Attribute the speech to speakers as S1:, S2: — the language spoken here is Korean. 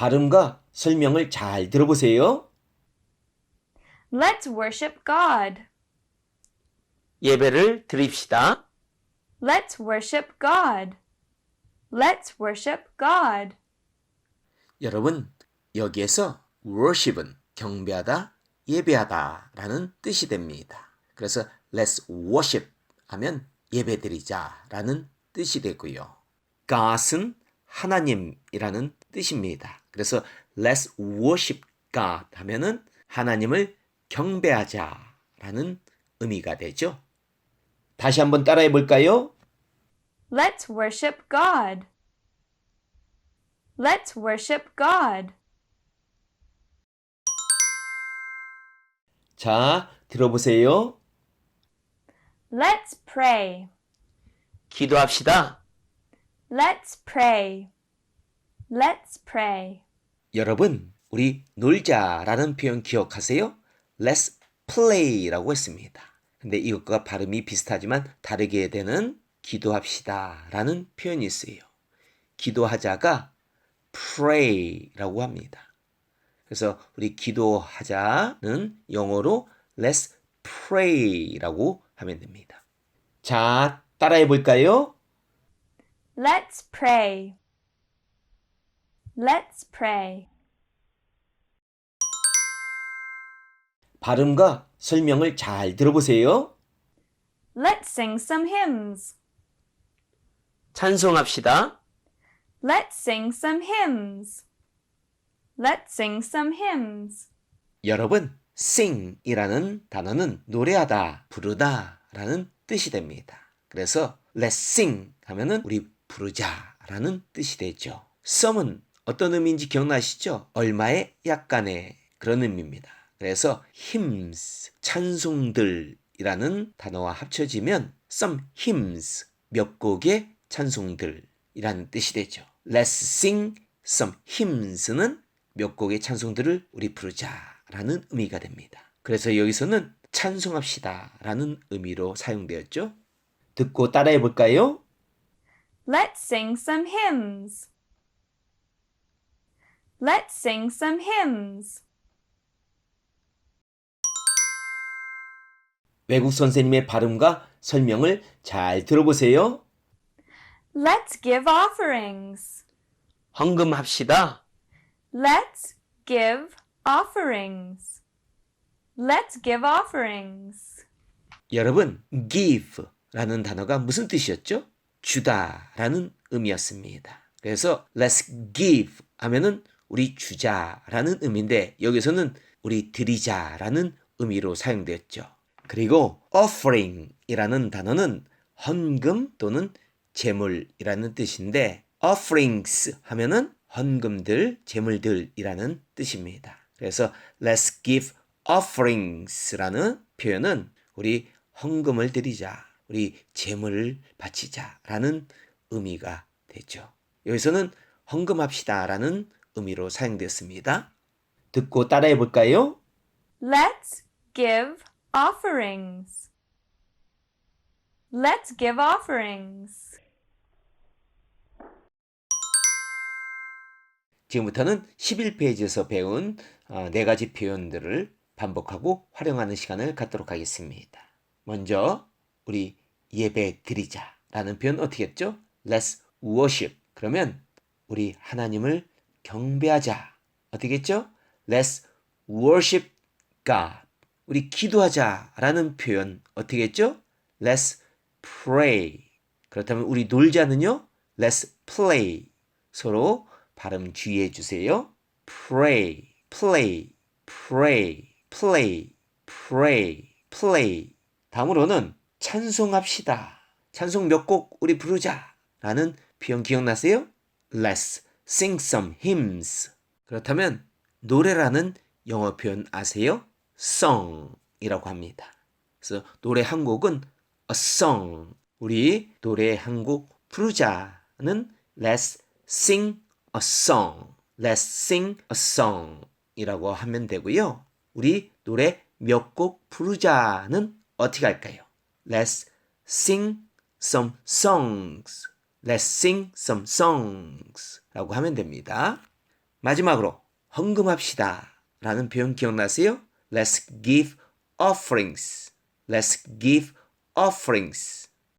S1: 발음과 설명을 잘 들어보세요.
S2: Let's worship God.
S3: 예배를 드립시다.
S2: Let's worship God. Let's worship God.
S1: 여러분, 여기에서 worship은 경배하다, 예배하다라는 뜻이 됩니다. 그래서 let's worship 하면 예배드리자라는 뜻이 되고요. God은 하나님이라는 뜻입니다. 그래서 let's worship God 하면은 하나님을 경배하자라는 의미가 되죠. 다시 한번 따라해 볼까요?
S2: Let's worship God. Let's worship God.
S1: 자, 들어보세요.
S2: Let's pray.
S3: 기도합시다.
S2: Let's pray. Let's pray.
S1: 여러분, 우리 놀자라는 표현 기억하세요? Let's play라고 했습니다. 근데 이것과 발음이 비슷하지만 다르게 되는 기도합시다라는 표현이 있어요. 기도하자가 pray라고 합니다. 그래서 우리 기도하자는 영어로 let's pray라고 하면 됩니다. 자, 따라해 볼까요?
S2: Let's pray. Let's pray.
S1: 발음과 설명을 잘 들어보세요.
S2: Let's sing some hymns.
S3: 찬송합시다.
S2: Let's sing some hymns. Let's sing some hymns.
S1: 여러분, sing이라는 단어는 노래하다, 부르다라는 뜻이 됩니다. 그래서 let's sing 하면은 우리 부르자라는 뜻이 되죠. some은 어떤 의미인지 기억나시죠? 얼마의 약간의 그런 의미입니다. 그래서 hymns, 찬송들이라는 단어와 합쳐지면 some hymns, 몇 곡의 찬송들이라는 뜻이 되죠. Let's sing some hymns는 몇 곡의 찬송들을 우리 부르자라는 의미가 됩니다. 그래서 여기서는 찬송합시다라는 의미로 사용되었죠. 듣고 따라해 볼까요?
S2: Let's sing some hymns. Let's sing some hymns.
S1: 외국 선생님의 발음과 설명을 잘 들어보세요.
S2: Let's give offerings.
S3: 헌금합시다.
S2: Let's give offerings. Let's give offerings.
S1: 여러분, give라는 단어가 무슨 뜻이었죠? 주다라는 의미였습니다. 그래서 let's give 하면은 우리 주자라는 의미인데 여기서는 우리 드리자라는 의미로 사용되었죠. 그리고 offering이라는 단어는 헌금 또는 제물이라는 뜻인데 offerings 하면은 헌금들, 제물들이라는 뜻입니다. 그래서 let's give offerings라는 표현은 우리 헌금을 드리자, 우리 제물을 바치자라는 의미가 되죠. 여기서는 헌금합시다라는 의미로 사용되었습니다. 듣고 따라해 볼까요?
S2: Let's give offerings. Let's give offerings.
S1: 지금부터는 11페이지에서 배운 어, 네 가지 표현들을 반복하고 활용하는 시간을 갖도록 하겠습니다. 먼저 우리 예배 드리자라는 표현 어떻게 했죠? Let's worship. 그러면 우리 하나님을 경배하자. 어떻게 했죠? Let's worship God. 우리 기도하자라는 표현 어떻게 했죠? Let's pray. 그렇다면 우리 놀자는요? Let's play. 서로 발음 주의해 주세요. pray, play, pray, play, pray, play. 다음으로는 찬송합시다. 찬송 몇 곡 우리 부르자. 라는 표현 기억나세요? Let's sing some hymns. 그렇다면 노래라는 영어 표현 아세요? song이라고 합니다. 그래서 노래 한 곡은 a song. 우리 노래 한 곡 부르자는 let's sing a song. Let's sing a song 이라고 하면 되고요. 우리 노래 몇 곡 부르자는 어떻게 할까요? Let's sing some songs. Let's sing some songs 라고 하면 됩니다. 마지막으로 헌금합시다 라는 표현 기억나세요? Let's give offerings. Let's give offerings.